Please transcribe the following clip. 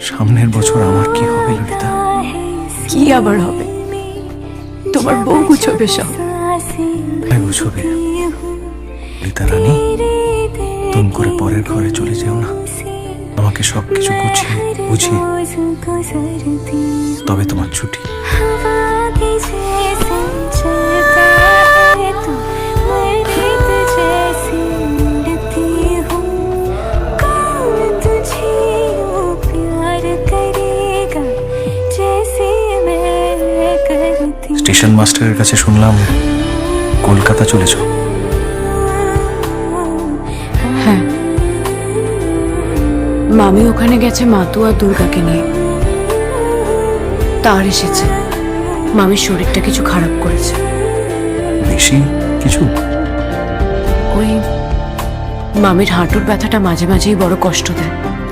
সামনের বছর আমার কি হবে ললিতা? কি আবার হবে? তোমার বউ গুছবে সব। গুছবে? ললিতা রানী তুম করে পরের ঘরে চলে যেও না। আমাকে সব কিছু গুছিয়ে বুঝিয়ে তবে তোমার ছুটি। স্টেশন মাস্টারের কাছে শুনলাম কলকাতা চলেছ হ্যাঁ। মামি ওখানে গেছে মাতু আর দুর্গাকে নিয়ে। তার এসেছে। মামির শরীরটা কিছু খারাপ করেছে। বেশি কিছু? ওই মামির হাঁটুর ব্যথাটা মাঝে মাঝেই বড় কষ্ট দেয়।